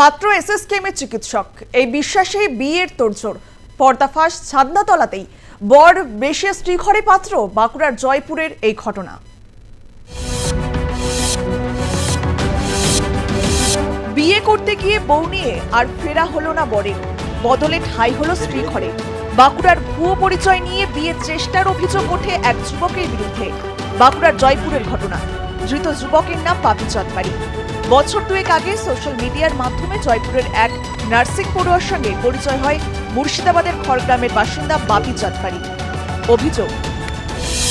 পাত্র এসএসকেএমের চিকিৎসক। এই বিশ্বাসেই বিয়ের তোড়জোড়। পর্দাফাঁস ছাদনাতলাতেই বর বেশে শ্রীঘরে পাত্র, বাঁকুড়ার জয়পুরের এই ঘটনা। বিয়ে করতে গিয়ে বউ নিয়ে আর ফেরা হলো না বরের বদলে ঠাই হলো শ্রীঘরে। বাঁকুড়ার ভুয়ো পরিচয় নিয়ে বিয়ের চেষ্টার অভিযোগ ওঠে এক যুবকের বিরুদ্ধে। বাঁকুড়ার জয়পুরের ঘটনা। ধৃত যুবকের নাম পাপি চাঁদবাড়ি বছর দুয়েক আগে সোশ্যাল মিডিয়ার মাধ্যমে জয়পুরের এক নার্সিং পড়ুয়ার সঙ্গে পরিচয় হয় মুর্শিদাবাদের খড়গ্রামের বাসিন্দা বাপি চাঁদবাড়ি অভিযোগ,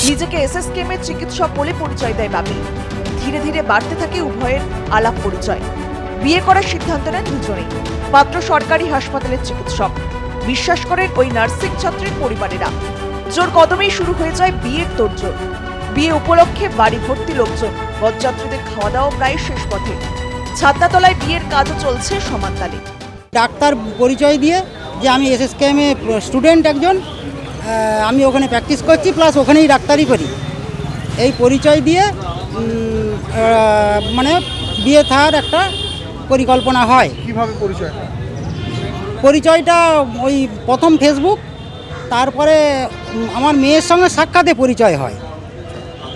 নিজেকে এসএসকেএমের চিকিৎসক বলে পরিচয় দেয় বাপি। ধীরে ধীরে বাড়তে থাকে উভয়ের আলাপ পরিচয়। বিয়ে করার সিদ্ধান্ত নেন দুজনেই। পাত্র সরকারি হাসপাতালের চিকিৎসক। বিশ্বাস করেন ওই নার্সিং ছাত্রের পরিবারেরা। জোর কদমেই শুরু হয়ে যায় বিয়ের তোড়জোড়। বিয়ে উপলক্ষে বাড়ি ভর্তি লোকজন বরযাত্রীদের খাওয়া দাওয়া প্রায় শেষ পথে। ছাদনাতলায় বিয়ের কাজও চলছে সমানতালে। ডাক্তার পরিচয় দিয়ে যে আমি এসএসকেএমে স্টুডেন্ট একজন আমি ওখানে প্র্যাকটিস করছি প্লাস ওখানেই ডাক্তারি করি। এই পরিচয় দিয়ে মানে বিয়ে থাকার একটা পরিকল্পনা হয়। কীভাবে পরিচয়? পরিচয়টা ওই প্রথম ফেসবুক তারপরে আমার মেয়ের সঙ্গে সাক্ষাতে পরিচয় হয়।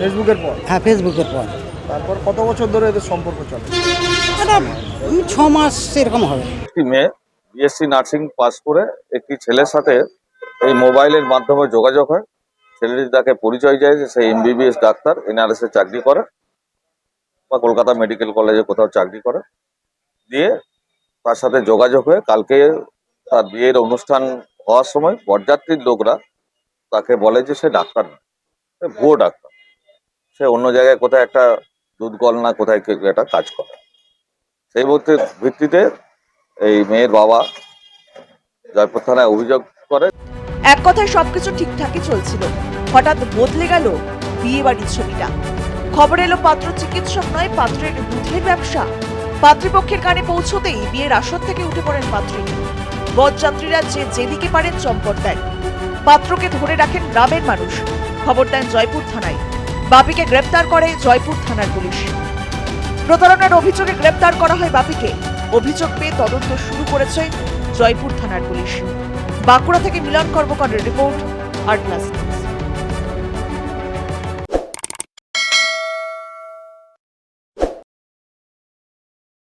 ফেসবুকের পর? হ্যাঁ ফেসবুকের পর। তারপর কত বছর ধরে এদের সম্পর্ক চলে? ছ মাস এরকম হবে। একটি মেয়ে বিএসসি নার্সিং পাস করে একটি ছেলের সাথে এই মোবাইলের মাধ্যমে যোগাযোগ হয়। ছেলেটি তাকে পরিচয় যায় যে সে এমবিবিএস ডাক্তার এনআরএস এ চাকরি করে বা কলকাতা মেডিকেল কলেজে কোথাও চাকরি করে। দিয়ে তার সাথে যোগাযোগ হয়ে কালকে তার বিয়ের অনুষ্ঠান হওয়ার সময় বরযাত্রীর লোকরা তাকে বলে যে সে ডাক্তার না ভুয়ো ডাক্তার। সে অন্য জায়গায় কোথায় একটা দুধ কল না কোথায় একটা কাজ করে। সেই মধ্যে ভিত্তিতে এই মেয়ের বাবা জয়পুর থানায় অভিযোগ করে। এক কথায় সবকিছু ঠিকঠাকই চলছিল। হঠাৎ বদলে গেল বিয়ে বাড়ির ছবিটা। খবর এলো পাত্র চিকিৎসক নয়, পাত্রের দুধের ব্যবসা। পাত্রীপক্ষের কানে পৌঁছতেই বিয়ের আসর থেকে উঠে পড়েন পাত্রী। বরযাত্রীরা যে যেদিকে পারেন চম্পট দেন। পাত্রকে ধরে রাখেন গ্রামের মানুষ। খবর দেন জয়পুর থানায়। বাপিকে গ্রেপ্তার করে জয়পুর থানার পুলিশ। প্রতারণার অভিযোগে গ্রেপ্তার করা হয় বাপিকে। অভিযোগ পেয়ে তদন্ত শুরু করেছে জয়পুর থানার পুলিশ। বাঁকুড়া থেকে মিলন কর্মকারের রিপোর্ট প্লাস।